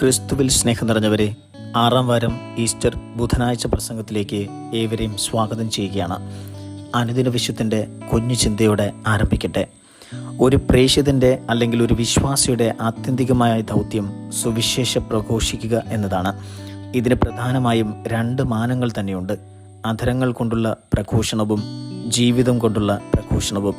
ക്രിസ്തുവിൽ സ്നേഹം നിറഞ്ഞവരെ ആറാം വാരം ഈസ്റ്റർ ബുധനാഴ്ച പ്രസംഗത്തിലേക്ക് ഏവരെയും സ്വാഗതം ചെയ്യുകയാണ്. അനുദിന വിശ്വത്തിന്റെ കുഞ്ഞു ചിന്തയോടെ ആരംഭിക്കട്ടെ. ഒരു പ്രേക്ഷിതന്റെ അല്ലെങ്കിൽ ഒരു വിശ്വാസിയുടെ ആത്യന്തികമായ ദൗത്യം സുവിശേഷ പ്രഘോഷിക്കുക എന്നതാണ്. ഇതിന് പ്രധാനമായും രണ്ട് മാനങ്ങൾ തന്നെയുണ്ട്. അധരങ്ങൾ കൊണ്ടുള്ള പ്രഘോഷണവും ജീവിതം കൊണ്ടുള്ള പ്രഘോഷണവും.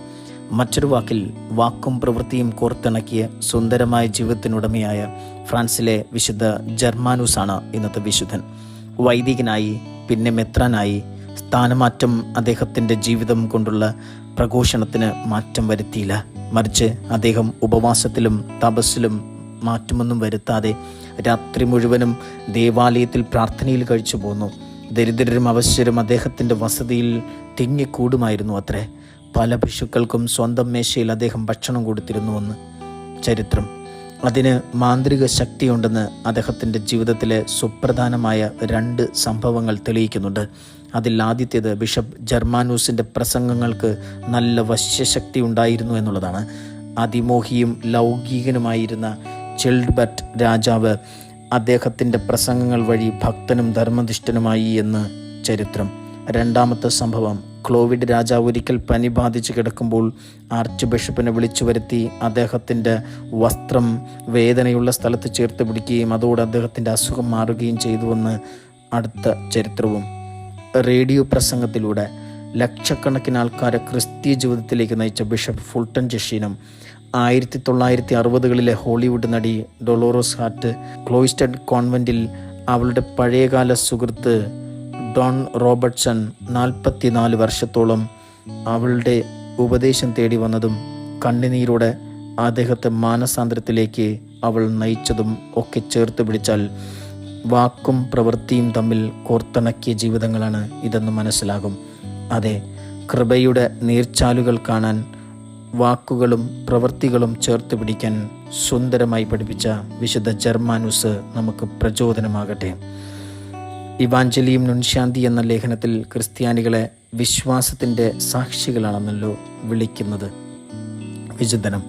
മറ്റൊരു വാക്കിൽ വാക്കും പ്രവൃത്തിയും കോർത്തിണക്കിയ സുന്ദരമായ ജീവിതത്തിനുടമയായ ഫ്രാൻസിലെ വിശുദ്ധ ജർമാനൂസാണ് ഇന്നത്തെ വിശുദ്ധൻ. വൈദികനായി പിന്നെ മെത്രാനായി സ്ഥാനമാറ്റം അദ്ദേഹത്തിന്റെ ജീവിതം കൊണ്ടുള്ള പ്രഘോഷണത്തിന് മാറ്റം വരുത്തിയില്ല. മറിച്ച് അദ്ദേഹം ഉപവാസത്തിലും തപസ്സിലും മാറ്റമൊന്നും വരുത്താതെ രാത്രി മുഴുവനും ദേവാലയത്തിൽ പ്രാർത്ഥനയിൽ കഴിച്ചു പോന്നു ദരിദ്രരും അവശ്യരും അദ്ദേഹത്തിന്റെ വസതിയിൽ തിങ്ങിക്കൂടുമായിരുന്നു അത്രേ. പല പിശുക്കൾക്കും സ്വന്തം മേശയിൽ അദ്ദേഹം ഭക്ഷണം കൊടുത്തിരുന്നുവെന്ന് ചരിത്രം. അതിന് മാന്ത്രിക ശക്തിയുണ്ടെന്ന് അദ്ദേഹത്തിന്റെ ജീവിതത്തിലെ സുപ്രധാനമായ രണ്ട് സംഭവങ്ങൾ തെളിയിക്കുന്നുണ്ട്. അതിൽ ആദ്യത്തേത് ബിഷപ്പ് ജർമാനൂസിന്റെ പ്രസംഗങ്ങൾക്ക് നല്ല വശ്യശക്തി ഉണ്ടായിരുന്നു എന്നുള്ളതാണ്. അതിമോഹിയും ലൗകികനുമായിരുന്ന ചിൽഡ്ബർട്ട് രാജാവ് അദ്ദേഹത്തിന്റെ പ്രസംഗങ്ങൾ വഴി ഭക്തനും ധർമ്മനിഷ്ഠനുമായി എന്ന് ചരിത്രം. രണ്ടാമത്തെ സംഭവം ക്ലോവിഡ് രാജാവ് ഒരിക്കൽ പനി ബാധിച്ച് കിടക്കുമ്പോൾ ആർച്ച് ബിഷപ്പിനെ വിളിച്ചു വരുത്തി അദ്ദേഹത്തിന്റെ വസ്ത്രം വേദനയുള്ള സ്ഥലത്ത് ചേർത്ത് പിടിക്കുകയും അതോടെ അദ്ദേഹത്തിന്റെ അസുഖം മാറുകയും ചെയ്തുവെന്ന് അടുത്ത ചരിത്രവും. റേഡിയോ പ്രസംഗത്തിലൂടെ ലക്ഷക്കണക്കിന് ആൾക്കാരെ ക്രിസ്തീയ ജീവിതത്തിലേക്ക് നയിച്ച ബിഷപ്പ് ഫുൾട്ടൺ ജഷീനും ആയിരത്തി തൊള്ളായിരത്തി അറുപതുകളിലെ ഹോളിവുഡ് നടി ഡൊളോറോസ് ഹാർട്ട് ക്ലോയിസ്റ്റഡ് കോൺവെന്റിൽ അവളുടെ പഴയകാല സുഹൃത്ത് ഡോൺ റോബർട്ട്സൺ നാൽപ്പത്തിനാല് വർഷത്തോളം അവളുടെ ഉപദേശം തേടി വന്നതും കണ്ണുനീരോടെ അദ്ദേഹത്തെ മാനസാന്തരത്തിലേക്ക് അവൾ നയിച്ചതും ഒക്കെ ചേർത്ത് പിടിച്ചാൽ വാക്കും പ്രവൃത്തിയും തമ്മിൽ കോർത്തിണക്കിയ ജീവിതങ്ങളാണ് ഇതെന്ന് മനസ്സിലാകും. അതെ കൃപയുടെ നീർച്ചാലുകൾ കാണാൻ വാക്കുകളും പ്രവൃത്തികളും ചേർത്ത് പിടിക്കാൻ സുന്ദരമായി പഠിപ്പിച്ച വിശുദ്ധ ജർമാനുസ് നമുക്ക് പ്രചോദനമാകട്ടെ. ഇവാഞ്ചലിയും നുൻശാന്തി എന്ന ലേഖനത്തിൽ ക്രിസ്ത്യാനികളെ വിശ്വാസത്തിന്റെ സാക്ഷികളാണെന്നല്ലോ വിളിക്കുന്നത്. വിചിന്തനം.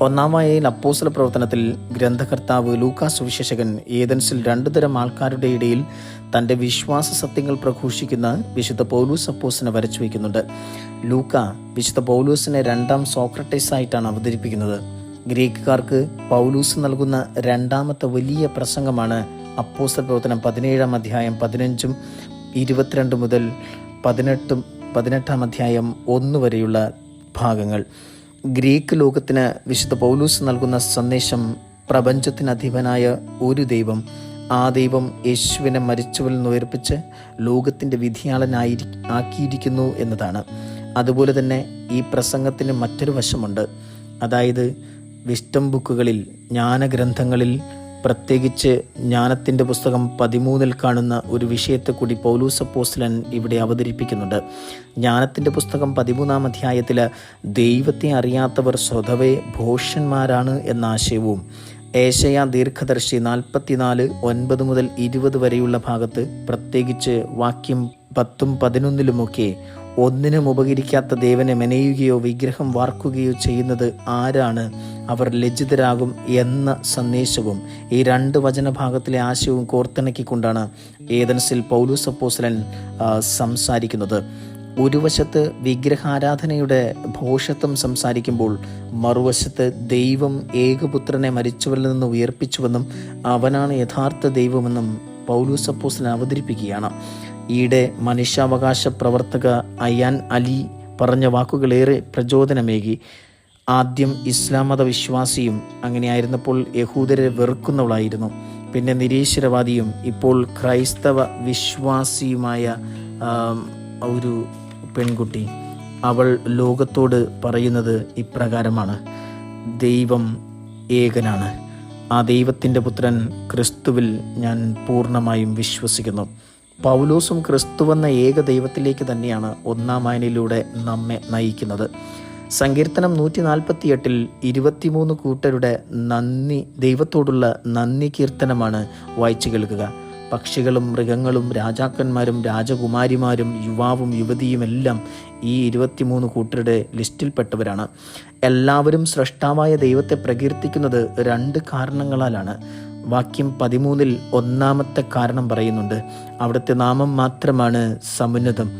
ഒന്നാം അപ്പോസല പ്രവർത്തനത്തിൽ ഗ്രന്ഥകർത്താവ് ലൂക്കാ സുവിശേഷകൻ ഏതൻസിൽ രണ്ടു തരം ആൾക്കാരുടെ ഇടയിൽ തന്റെ വിശ്വാസ സത്യങ്ങൾ പ്രഘോഷിക്കുന്ന വിശുദ്ധ പൗലൂസ് അപ്പോസിനെ വരച്ചു വയ്ക്കുന്നുണ്ട്. ലൂക്ക വിശുദ്ധ പൗലൂസിനെ രണ്ടാം സോക്രട്ടൈസ് ആയിട്ടാണ് അവതരിപ്പിക്കുന്നത്. ഗ്രീക്കുകാർക്ക് പൗലൂസ് നൽകുന്ന രണ്ടാമത്തെ വലിയ പ്രസംഗമാണ് അപ്പോസ്തല പ്രവർത്തനം പതിനേഴാം അധ്യായം പതിനഞ്ചും ഇരുപത്തിരണ്ട് മുതൽ പതിനെട്ടും പതിനെട്ടാം അധ്യായം ഒന്ന് വരെയുള്ള ഭാഗങ്ങൾ. ഗ്രീക്ക് ലോകത്തിന് വിശുദ്ധ പൗലൂസ് നൽകുന്ന സന്ദേശം പ്രപഞ്ചത്തിന് അധിപനായ ഒരു ദൈവം ആ ദൈവം യേശുവിനെ മരിച്ചവരിൽ നിന്ന് ഉയർപ്പിച്ച് ലോകത്തിന്റെ വിധിയാളനായി ആക്കിയിരിക്കുന്നു എന്നതാണ്. അതുപോലെ തന്നെ ഈ പ്രസംഗത്തിന് മറ്റൊരു വശമുണ്ട്. അതായത് വിഷ്ടം ബുക്കുകളിൽ ജ്ഞാനഗ്രന്ഥങ്ങളിൽ പ്രത്യേകിച്ച് ജ്ഞാനത്തിന്റെ പുസ്തകം പതിമൂന്നിൽ കാണുന്ന ഒരു വിഷയത്തെ കൂടി പൗലൂസ് ഇവിടെ അവതരിപ്പിക്കുന്നുണ്ട്. ജ്ഞാനത്തിന്റെ പുസ്തകം പതിമൂന്നാം അധ്യായത്തിൽ ദൈവത്തെ അറിയാത്തവർ സ്വതവേ ഭോഷന്മാരാണ് എന്ന ആശയവും ഏഷയ ദീർഘദർശി നാൽപ്പത്തിനാല് ഒൻപത് മുതൽ ഇരുപത് വരെയുള്ള ഭാഗത്ത് പ്രത്യേകിച്ച് വാക്യം പത്തും പതിനൊന്നിലുമൊക്കെ ഒന്നിനും ഉപകരിക്കാത്ത ദേവനെ മെനയുകയോ വിഗ്രഹം വാർക്കുകയോ ചെയ്യുന്നത് ആരാണ്? അവർ ലജ്ജിതരാകും എന്ന സന്ദേശവും ഈ രണ്ട് വചനഭാഗത്തിലെ ആശയവും കോർത്തിണക്കിക്കൊണ്ടാണ് ഏതൻസിൽ പൗലൂസപ്പോസലൻ സംസാരിക്കുന്നത്. ഒരു വശത്ത് വിഗ്രഹാരാധനയുടെ ഭോഷത്വം സംസാരിക്കുമ്പോൾ മറുവശത്ത് ദൈവം ഏകപുത്രനെ മരിച്ചവരിൽ നിന്ന് ഉയർപ്പിച്ചുവെന്നും അവനാണ് യഥാർത്ഥ ദൈവമെന്നും പൗലൂസപ്പോസലൻ അവതരിപ്പിക്കുകയാണ്. ഈയിടെ മനുഷ്യാവകാശ പ്രവർത്തക അയാൻ അലി പറഞ്ഞ വാക്കുകളേറെ പ്രചോദനമേകി. ആദ്യം ഇസ്ലാം വിശ്വാസിയും അങ്ങനെയായിരുന്നപ്പോൾ യഹൂദരെ വെറുക്കുന്നവളായിരുന്നു. പിന്നെ നിരീശ്വരവാദിയും ഇപ്പോൾ ക്രൈസ്തവ വിശ്വാസിയുമായ ഒരു പെൺകുട്ടി. അവൾ ലോകത്തോട് പറയുന്നത് ഇപ്രകാരമാണ്. ദൈവം ഏകനാണ്. ആ ദൈവത്തിന്റെ പുത്രൻ ക്രിസ്തുവിൽ ഞാൻ പൂർണമായും വിശ്വസിക്കുന്നു. പൗലോസും ക്രിസ്തുവെന്ന ഏക ദൈവത്തിലേക്ക് തന്നെയാണ് ഒന്നാം വായനയിലൂടെ നമ്മെ നയിക്കുന്നത്. സങ്കീർത്തനം നൂറ്റി നാൽപ്പത്തി എട്ടിൽ ഇരുപത്തിമൂന്ന് കൂട്ടരുടെ നന്ദി ദൈവത്തോടുള്ള നന്ദി കീർത്തനമാണ് വായിച്ചു കേൾക്കുക. പക്ഷികളും മൃഗങ്ങളും രാജാക്കന്മാരും രാജകുമാരിമാരും യുവാവും യുവതിയും എല്ലാം ഈ ഇരുപത്തിമൂന്ന് കൂട്ടരുടെ ലിസ്റ്റിൽപ്പെട്ടവരാണ് എല്ലാവരും സൃഷ്ടാവായ ദൈവത്തെ പ്രകീർത്തിക്കുന്നത് രണ്ട് കാരണങ്ങളാലാണ്. വാക്യം പതിമൂന്നിൽ ഒന്നാമത്തെ കാരണം പറയുന്നുണ്ട്. അവിടുത്തെ നാമം മാത്രമാണ് സമുന്നതം.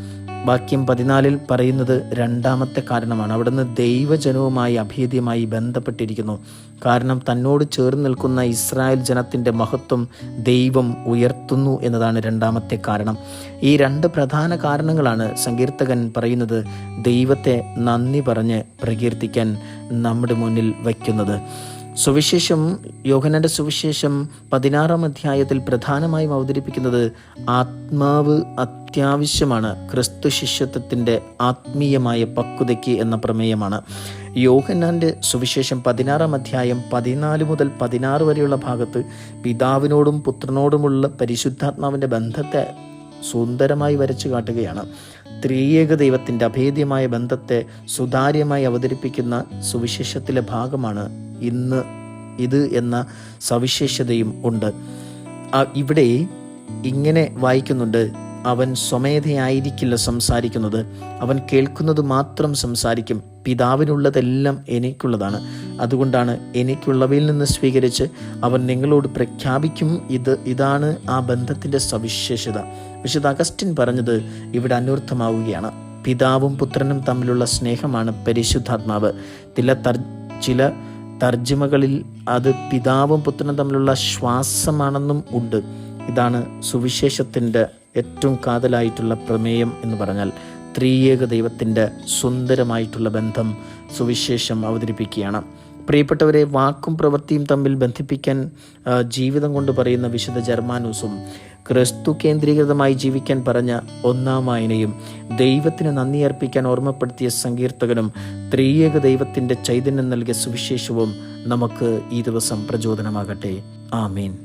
വാക്യം പതിനാലിൽ പറയുന്നത് രണ്ടാമത്തെ കാരണമാണ്. അവിടുന്ന് ദൈവജനവുമായി അഭേദ്യമായി ബന്ധപ്പെട്ടിരിക്കുന്നു. കാരണം തന്നോട് ചേർന്ന് നിൽക്കുന്ന ഇസ്രായേൽ ജനത്തിന്റെ മഹത്വം ദൈവം ഉയർത്തുന്നു എന്നതാണ് രണ്ടാമത്തെ കാരണം. ഈ രണ്ട് പ്രധാന കാരണങ്ങളാണ് സങ്കീർത്തകൻ പറയുന്നത് ദൈവത്തെ നന്ദി പറഞ്ഞ് പ്രകീർത്തിക്കാൻ നമ്മുടെ മുന്നിൽ വയ്ക്കുന്നത്. സുവിശേഷം യോഹനന്റെ സുവിശേഷം പതിനാറാം അധ്യായത്തിൽ പ്രധാനമായും അവതരിപ്പിക്കുന്നത് ആത്മാവ് അത്യാവശ്യമാണ് ക്രിസ്തു ശിഷ്യത്വത്തിന്റെ ആത്മീയമായ പക്വതയ്ക്ക് എന്ന പ്രമേയമാണ്. യോഹന്നാന്റെ സുവിശേഷം പതിനാറാം അധ്യായം പതിനാല് മുതൽ പതിനാറ് വരെയുള്ള ഭാഗത്ത് പിതാവിനോടും പുത്രനോടുമുള്ള പരിശുദ്ധാത്മാവിന്റെ ബന്ധത്തെ സുന്ദരമായി വരച്ചു കാട്ടുകയാണ്. ത്രിയേക ദൈവത്തിന്റെ അഭേദ്യമായ ബന്ധത്തെ സുതാര്യമായി അവതരിപ്പിക്കുന്ന സുവിശേഷത്തിലെ ഭാഗമാണ് ഇന്ന് ഇത് എന്ന സവിശേഷതയും ഉണ്ട്. ഇവിടെ ഇങ്ങനെ വായിക്കുന്നുണ്ട് അവൻ സ്വമേധയായിരിക്കില്ല സംസാരിക്കുന്നത്. അവൻ കേൾക്കുന്നത് മാത്രം സംസാരിക്കും. പിതാവിനുള്ളതെല്ലാം എനിക്കുള്ളതാണ്. അതുകൊണ്ടാണ് എനിക്കുള്ളവയിൽ നിന്ന് സ്വീകരിച്ച് അവൻ നിങ്ങളോട് പ്രഖ്യാപിക്കും. ഇത് ഇതാണ് ആ ബന്ധത്തിന്റെ സവിശേഷത. വിശുദ്ധ അഗസ്റ്റിൻ പറഞ്ഞത് ഇവിടെ അന്വർത്ഥമാവുകയാണ്. പിതാവും പുത്രനും തമ്മിലുള്ള സ്നേഹമാണ് പരിശുദ്ധാത്മാവ്. ചില തർ ചില തർജിമകളിൽ അത് പിതാവും പുത്രനും തമ്മിലുള്ള ശ്വാസമാണെന്നും ഉണ്ട്. ഇതാണ് സുവിശേഷത്തിന്റെ ഏറ്റവും കാതലായിട്ടുള്ള പ്രമേയം എന്ന് പറഞ്ഞാൽ ത്രിയേക ദൈവത്തിന്റെ സുന്ദരമായിട്ടുള്ള ബന്ധം സുവിശേഷം അവതരിപ്പിക്കുകയാണ്. പ്രിയപ്പെട്ടവരെ വാക്കും പ്രവൃത്തിയും തമ്മിൽ ബന്ധിപ്പിക്കാൻ ജീവിതം കൊണ്ട് പറയുന്ന വിശുദ്ധ ജർമാനൂസും ക്രിസ്തു കേന്ദ്രീകൃതമായി ജീവിക്കാൻ പറഞ്ഞ ഒന്നാം വായനയും ദൈവത്തിന് നന്ദി അർപ്പിക്കാൻ ഓർമ്മപ്പെടുത്തിയ സങ്കീർത്തകനും ത്രിയേക ദൈവത്തിന്റെ ചൈതന്യം നൽകിയ സുവിശേഷവും നമുക്ക് ഈ ദിവസം പ്രചോദനമാകട്ടെ. ആമീൻ.